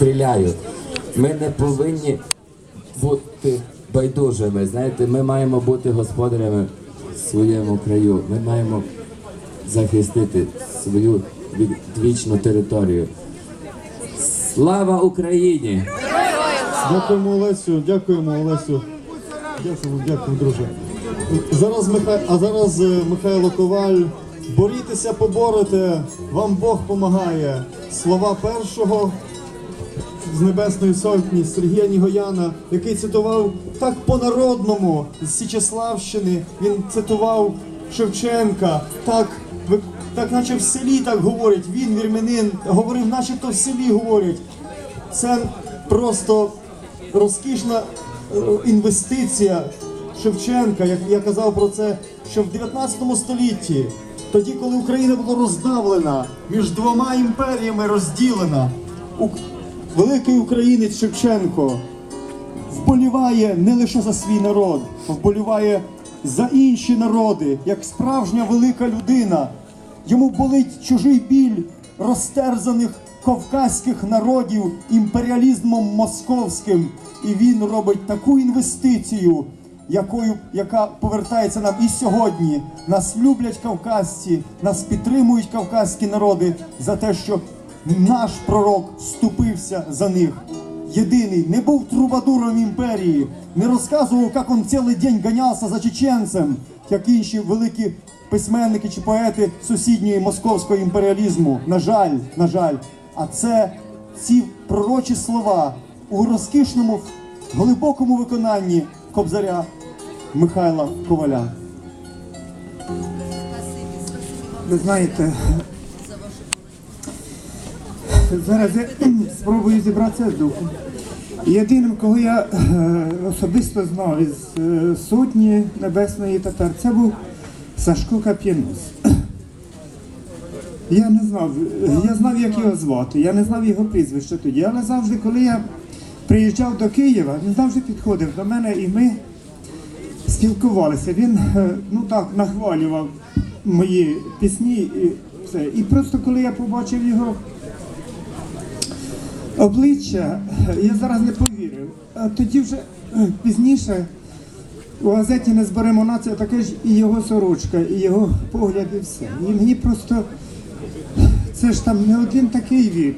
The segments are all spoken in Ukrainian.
стріляють. Ми не повинні бути байдужими. Знаєте, ми маємо бути господарями в своєму краю. Ми маємо захистити свою вічну територію. Слава Україні! Дякуємо Олесю, дякуємо Олесю. Дякуємо, дякуємо, друже. Зараз Миха... А зараз е, Михайло Коваль. Борітеся, поборете, вам Бог помагає. Слова першого з Небесної Сотні Сергія Нігояна, який цитував так по-народному з Січеславщини. Він цитував Шевченка, так, так наче в селі так говорять. Він, вірменин, говорив, начебто в селі говорять. Це просто розкішна е, інвестиція Шевченка, як я казав про це, що в 19 столітті, тоді, коли Україна була роздавлена, між двома імперіями розділена, великий українець Шевченко вболіває не лише за свій народ, вболіває за інші народи, як справжня велика людина. Йому болить чужий біль розтерзаних кавказьких народів імперіалізмом московським. І він робить таку інвестицію, якою, яка повертається нам і сьогодні. Нас люблять кавказці, нас підтримують кавказькі народи за те, що наш пророк ступився за них єдиний, не був трубадуром імперії, не розказував, як він цілий день ганявся за чеченцем, як інші великі письменники чи поети сусідньої московського імперіалізму. На жаль, на жаль, а це ці пророчі слова у розкішному, глибокому виконанні кобзаря Михайла Коваля. Ви знаєте, зараз я спробую зібратися з духом. Єдиним, кого я е, особисто знав із е, сотні небесної татар, це був Сашко Кап'янус. Я не знав, я знав, як його звати, я не знав його прізвище тоді, але завжди, коли я приїжджав до Києва, він завжди підходив до мене і ми спілкувалися. Він е, ну так нахвалював мої пісні і все. І просто коли я побачив його обличчя, я зараз не повірив. А тоді вже е, пізніше у газеті не зберемо нація таке ж і його сорочка, і його погляд, і все. І мені просто це ж там не один такий вік.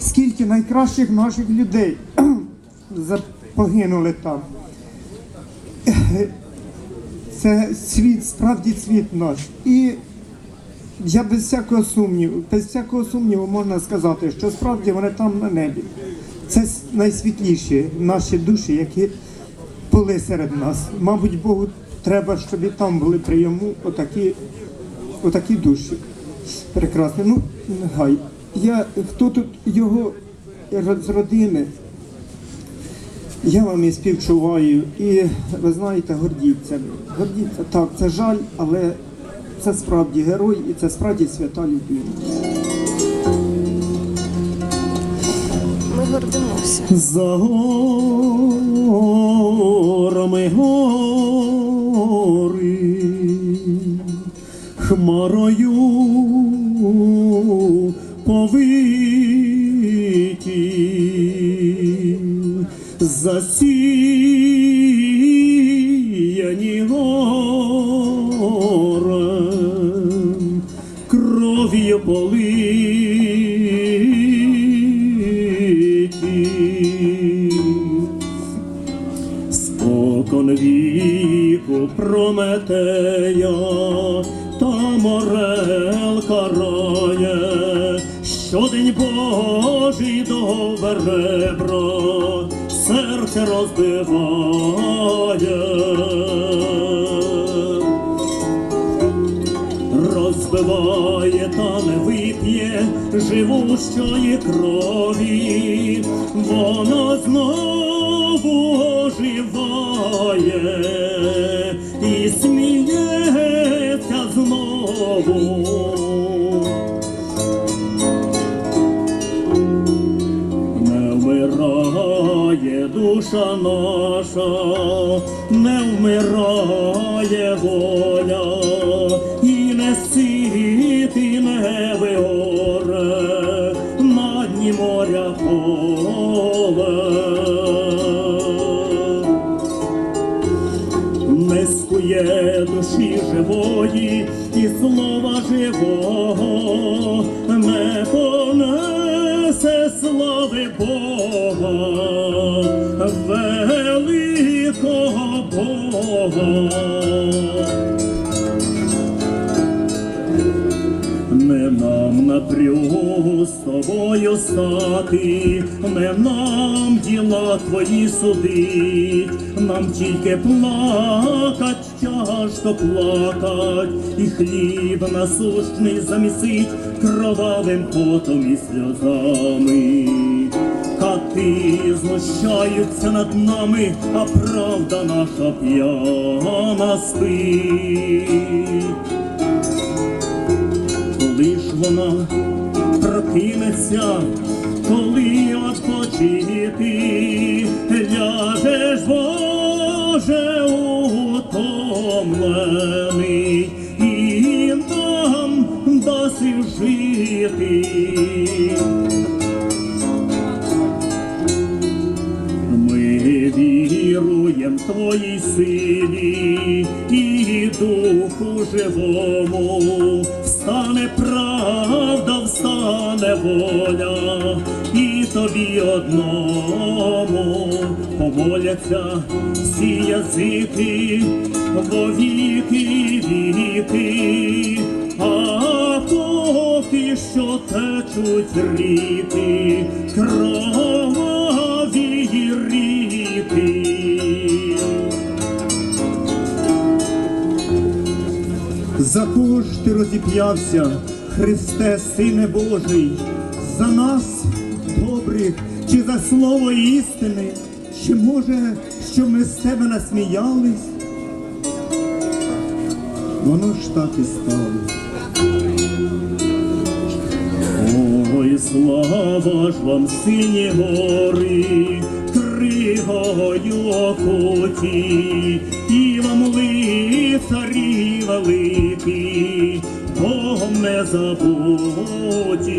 Скільки найкращих наших людей погинули там. Це світ, справді світ наш. І я без всякого сумніву, без всякого сумніву можна сказати, що справді вони там на небі. Це найсвітліші наші душі, які були серед нас. Мабуть, Богу треба, щоб і там були при йому отакі, отакі душі. Прекрасно. Ну, нехай. Я, хто тут його з родини? Я вам і співчуваю, і ви знаєте, гордіться. Гордіться, так, це жаль, але це справді герой і це справді свята людина. Ми гордимося. За горами гори, хмарою повиті, засіяні горем, Спокон віку Прометея та морел карає, щодень Божий до ребра серце розбиває. Розбиває та не вип'є живущої крові, вона знову оживає і сміється знову. Не вмирає душа наша, не вмирає слова живого не понесе слави Бога, великого Бога. Напрягу з тобою стати, не нам діла твої судить, нам тільки плакать, тяжко плакать, і хліб насущний замісить кровавим потом і сльозами. Кати знущаються над нами, а правда наша п'яна спить вона прокинеться, коли odpoчити, ляжеш, Боже, утомлений, і нам даси жити. Віруєм Твоїй силі і духу живому, тобі одному помоляться всі язики во віки. Віки, а поки що течуть ріки, кроваві ріки. За кого розіп'явся, Христе, Сине Божий, за нас добрих, чи за слово істини, чи може, що ми з тебе насміялись? Воно ж так і сталося. Ой, слава ж вам, сині гори, кригою окуті, і вам лицарі великі, Богом не забуті.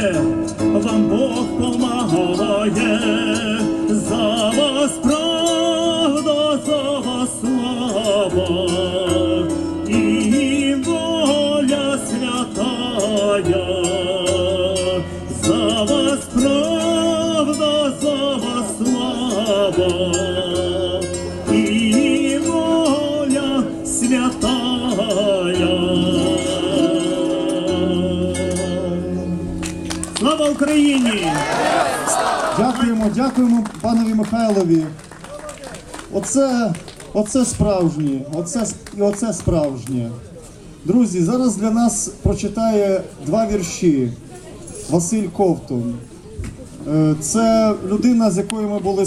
Дякуємо, панові Михайлові. Оце, оце справжнє, оце, і оце справжнє. Друзі, зараз для нас прочитає два вірші Василь Ковтун. Е, Це людина, з якою ми були